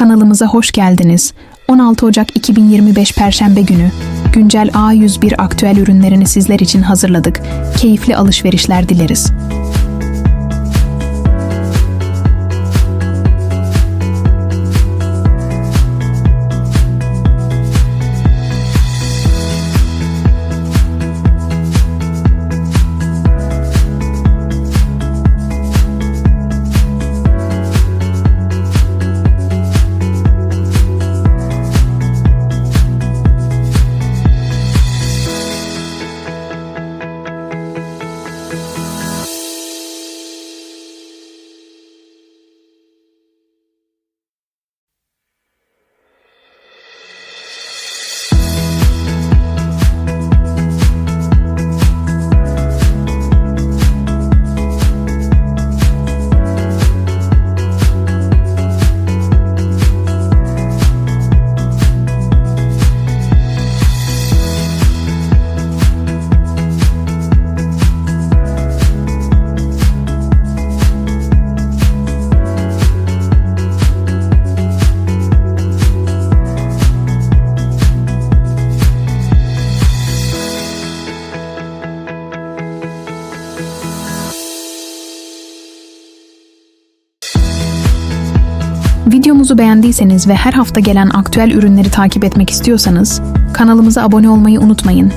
Kanalımıza hoş geldiniz. 16 Ocak 2025 Perşembe günü güncel A101 aktüel ürünlerini sizler için hazırladık. Keyifli alışverişler dileriz. Videomuzu beğendiyseniz ve her hafta gelen aktüel ürünleri takip etmek istiyorsanız kanalımıza abone olmayı unutmayın.